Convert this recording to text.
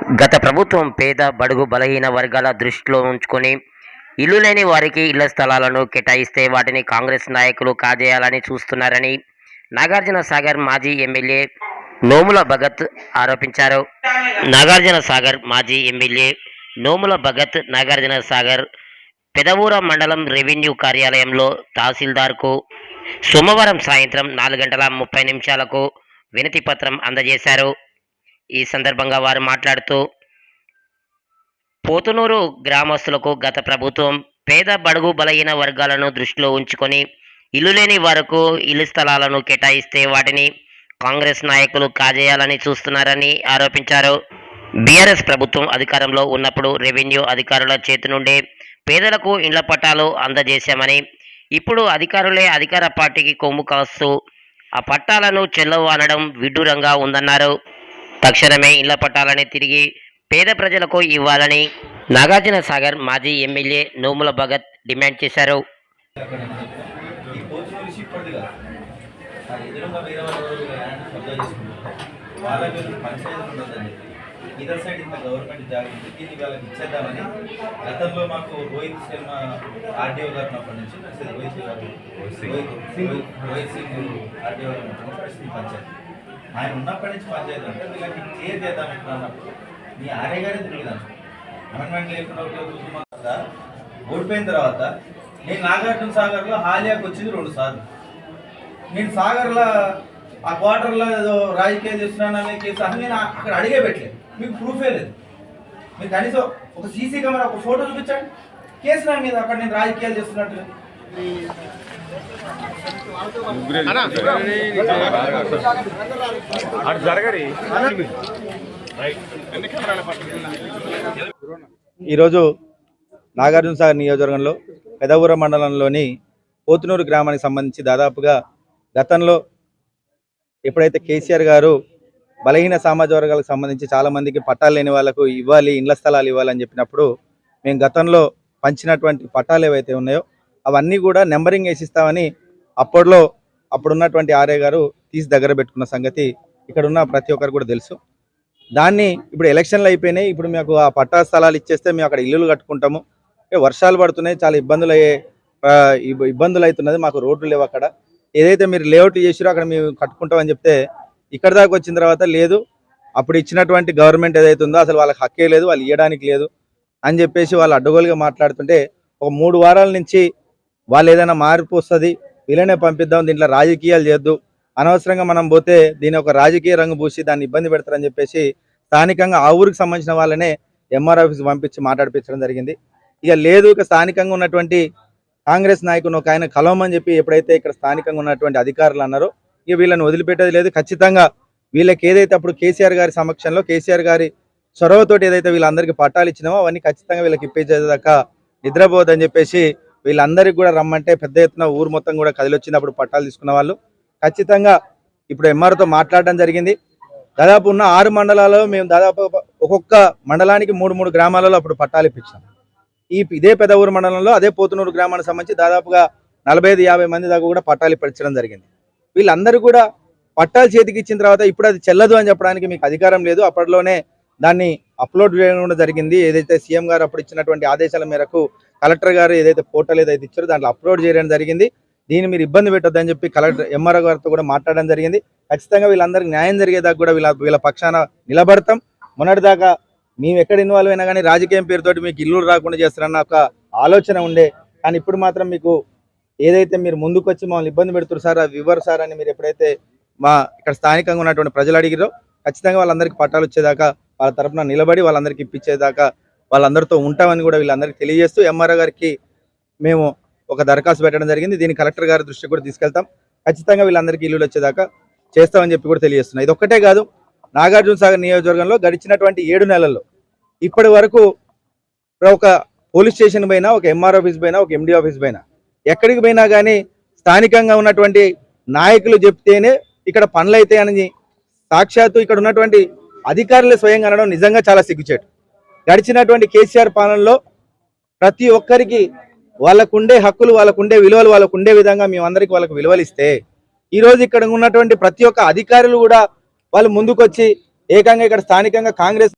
గత ప్రభుత్వం పేద బడుగు బలహీన వర్గాల దృష్టిలో ఉంచుకొని ఇల్లు లేని వారికి ఇళ్ళ స్థలాలను కేటాయిస్తే వాటిని కాంగ్రెస్ నాయకులు కాజేయాలని చూస్తున్నారని నాగార్జున సాగర్ మాజీ ఎమ్మెల్యే నోముల భగత్ ఆరోపించారు. నాగార్జున సాగర్ మాజీ ఎమ్మెల్యే నోముల భగత్ నాగార్జున సాగర్ పెదవూర మండలం రెవెన్యూ కార్యాలయంలో తహసీల్దార్కు సోమవారం సాయంత్రం నాలుగు గంటల ముప్పై నిమిషాలకు వినతిపత్రం అందజేశారు. ఈ సందర్భంగా వారు మాట్లాడుతూ పోతునూరు గ్రామస్తులకు గత ప్రభుత్వం పేద బడుగు బలహీన వర్గాలను దృష్టిలో ఉంచుకొని ఇల్లు లేని వరకు ఇల్లు స్థలాలను కేటాయిస్తే వాటిని కాంగ్రెస్ నాయకులు కాజేయాలని చూస్తున్నారని ఆరోపించారు. బీఆర్ఎస్ ప్రభుత్వం అధికారంలో ఉన్నప్పుడు రెవెన్యూ అధికారుల చేతి నుండే పేదలకు ఇళ్ళ పట్టాలు అందజేశామని ఇప్పుడు అధికారులే అధికార పార్టీకి కొమ్ము కాస్తూ ఆ పట్టాలను చెల్లవు అనడం విడ్డూరంగా ఉందన్నారు. తక్షణమే ఇళ్ళ పట్టాలని తిరిగి పేద ప్రజలకు ఇవ్వాలని నాగార్జున సాగర్ మాజీ ఎమ్మెల్యే నోముల భగత్ డిమాండ్ చేశారు. ఇదర్ సైడ్ ఇంత గవర్నమెంట్ జాగ్రత్త ఉంది దీన్ని వాళ్ళకి ఇచ్చేద్దామని గతంలో మాకు రోహిత్ శర్మ ఆర్డీఓ గారు అప్పటి నుంచి రోహిత్ గారు రోహిత్ సింగ్ ఆర్డీఓ గారు ఉన్నప్పటి పంచాయతీ ఆయన ఉన్నప్పటి నుంచి పంచాయతీ అంటే వీళ్ళకి క్లియర్ చేద్దాం ఎట్లా అన్నప్పుడు? మీ ఆర్య గారే తిరుగుదాం అమెండ్మెంట్ లేకుండా తర్వాత ఓడిపోయిన తర్వాత నేను నాగార్జున సాగర్లో హాలియాకి వచ్చింది రెండు సార్లు. నేను సాగర్లో ఆ క్వార్టర్లో ఏదో రాజకీయం చేస్తున్నాననే కేసు అని నేను అక్కడ అడిగే పెట్టలేదు. మీకు ప్రూఫే లేదు. మీకు కనీసం ఒక సీసీ కెమెరా ఒక ఫోటో చూపించండి. కేసు నా మీద అక్కడ నేను రాజకీయాలు చేస్తున్నట్టు. అటు జరగరి ఈరోజు నాగార్జున సాగర్ నియోజకవర్గంలో పెదవూర మండలంలోని పోతునూరు గ్రామానికి సంబంధించి దాదాపుగా గతంలో ఎప్పుడైతే కేసీఆర్ గారు బలహీన సామాజిక వర్గాలకు సంబంధించి చాలా మందికి పట్టాలు లేని వాళ్ళకు ఇవ్వాలి ఇండ్ల స్థలాలు ఇవ్వాలని చెప్పినప్పుడు మేము గతంలో పంచినటువంటి పట్టాలు ఏవైతే ఉన్నాయో అవన్నీ కూడా నెంబరింగ్ వేసిస్తామని అప్పట్లో అప్పుడున్నటువంటి ఆర్ఏ గారు తీసి దగ్గర పెట్టుకున్న సంగతి ఇక్కడ ఉన్న ప్రతి ఒక్కరు కూడా తెలుసు. దాన్ని ఇప్పుడు ఎలక్షన్లు అయిపోయినాయి. ఇప్పుడు మాకు ఆ పట్టా స్థలాలు ఇచ్చేస్తే మేము అక్కడ ఇల్లులు కట్టుకుంటాము. వర్షాలు పడుతున్నాయి చాలా ఇబ్బందులు అయ్యే ఇబ్బందులు అవుతున్నది. మాకు రోడ్లు లేవు అక్కడ. ఏదైతే మీరు లేఅవుట్ చేసిరో అక్కడ మేము కట్టుకుంటామని చెప్తే ఇక్కడ దాకా వచ్చిన తర్వాత లేదు. అప్పుడు ఇచ్చినటువంటి గవర్నమెంట్ ఏదైతే ఉందో అసలు వాళ్ళకి హక్కే లేదు. వాళ్ళు ఇవ్వడానికి లేదు అని చెప్పేసి వాళ్ళు అడ్డగోలుగా మాట్లాడుతుంటే ఒక మూడు వారాల నుంచి వాళ్ళు ఏదైనా మార్పు వస్తుంది వీళ్ళనే పంపిద్దాం దీంట్లో రాజకీయాలు చేద్దు అనవసరంగా మనం పోతే దీని ఒక రాజకీయ రంగు పూసి దాన్ని ఇబ్బంది పెడతారని చెప్పేసి స్థానికంగా ఆ ఊరికి సంబంధించిన వాళ్ళనే ఎంఆర్ ఆఫీస్ పంపించి మాట్లాడిపించడం జరిగింది. ఇక లేదు ఇక స్థానికంగా ఉన్నటువంటి కాంగ్రెస్ నాయకుని ఒక ఆయన కలవమని చెప్పి ఎప్పుడైతే ఇక్కడ స్థానికంగా ఉన్నటువంటి అధికారులు అన్నారో ఇక వీళ్ళని వదిలిపెట్టేది లేదు. ఖచ్చితంగా వీళ్ళకి ఏదైతే అప్పుడు కేసీఆర్ గారి సమక్షంలో కేసీఆర్ గారి చొరవతోటి ఏదైతే వీళ్ళందరికీ పట్టాలు ఇచ్చినామో అవన్నీ ఖచ్చితంగా వీళ్ళకి ఇప్పించేదాకా నిద్రపోదని చెప్పేసి వీళ్ళందరికీ కూడా రమ్మంటే పెద్ద ఎత్తున ఊరు మొత్తం కూడా కదిలొచ్చింది. అప్పుడు పట్టాలు తీసుకున్న వాళ్ళు. ఖచ్చితంగా ఇప్పుడు ఎంఆర్తో మాట్లాడడం జరిగింది. దాదాపు ఉన్న ఆరు మండలాల్లో మేము దాదాపు ఒక్కొక్క మండలానికి మూడు మూడు గ్రామాలలో అప్పుడు పట్టాలు ఇప్పించాం. ఈ ఇదే పెద్ద ఊరు మండలంలో అదే పోతునూరు గ్రామానికి సంబంధించి దాదాపుగా నలభై ఐదు యాభై మంది దాకా కూడా పట్టాలు ఇప్పించడం జరిగింది. వీళ్ళందరూ కూడా పట్టాలు చేతికి ఇచ్చిన తర్వాత ఇప్పుడు అది చెల్లదు అని చెప్పడానికి మీకు అధికారం లేదు. అప్పట్లోనే దాన్ని అప్లోడ్ చేయడం కూడా జరిగింది. ఏదైతే సీఎం గారు అప్పుడు ఇచ్చినటువంటి ఆదేశాల మేరకు కలెక్టర్ గారు ఏదైతే పోర్టల్ ఏదైతే ఇచ్చారో దాంట్లో అప్లోడ్ చేయడం జరిగింది. దీన్ని మీరు ఇబ్బంది పెట్టొద్దని చెప్పి కలెక్టర్ ఎంఆర్ఓ గారితో కూడా మాట్లాడడం జరిగింది. ఖచ్చితంగా వీళ్ళందరికీ న్యాయం జరిగేదాకా కూడా వీళ్ళ వీళ్ళ పక్షాన నిలబడతాం. మొన్నటిదాకా మేము ఎక్కడ ఇన్వాల్వ్ అయినా కానీ రాజకీయం పేరుతోటి మీకు ఇల్లు రాకుండా చేస్తారన్న ఒక ఆలోచన ఉండే. కానీ ఇప్పుడు మాత్రం మీకు ఏదైతే మీరు ముందుకు వచ్చి మమ్మల్ని ఇబ్బంది పెడుతున్నారు సార్ అవి ఇవ్వరు సార్ అని మీరు ఎప్పుడైతే మా ఇక్కడ స్థానికంగా ఉన్నటువంటి ప్రజలు అడిగిరో ఖచ్చితంగా వాళ్ళందరికీ పట్టాలు వచ్చేదాకా వాళ్ళ తరపున నిలబడి వాళ్ళందరికీ ఇప్పించేదాకా వాళ్ళందరితో ఉంటామని కూడా వీళ్ళందరికీ తెలియజేస్తూ ఎంఆర్ఓ గారికి మేము ఒక దరఖాస్తు పెట్టడం జరిగింది. దీన్ని కలెక్టర్ గారి దృష్టికి కూడా తీసుకెళ్తాం. ఖచ్చితంగా వీళ్ళందరికీ ఇల్లులు వచ్చేదాకా చేస్తామని చెప్పి కూడా తెలియజేస్తున్నాం. ఇది ఒక్కటే కాదు నాగార్జున సాగర్ నియోజకవర్గంలో గడిచినటువంటి ఏడు నెలల్లో ఇప్పటి వరకు ఒక పోలీస్ స్టేషన్ పైన ఒక ఎంఆర్ ఆఫీస్ పైన ఒక ఎండి ఆఫీస్ పైన ఎక్కడికి పోయినా కానీ స్థానికంగా ఉన్నటువంటి నాయకులు చెప్తేనే ఇక్కడ పనులు అవుతాయని సాక్షాత్తు ఇక్కడ ఉన్నటువంటి అధికారులు స్వయంగా అనడం నిజంగా చాలా సిగ్గుచేటు. గడిచినటువంటి కేసీఆర్ పాలనలో ప్రతి ఒక్కరికి వాళ్ళకుండే హక్కులు వాళ్ళకుండే విలువలు వాళ్ళకు ఉండే విధంగా మేమందరికి వాళ్ళకు విలువలు ఇస్తే ఈ రోజు ఇక్కడ ఉన్నటువంటి ప్రతి ఒక్క అధికారులు కూడా వాళ్ళు ముందుకొచ్చి ఏకంగా ఇక్కడ స్థానికంగా కాంగ్రెస్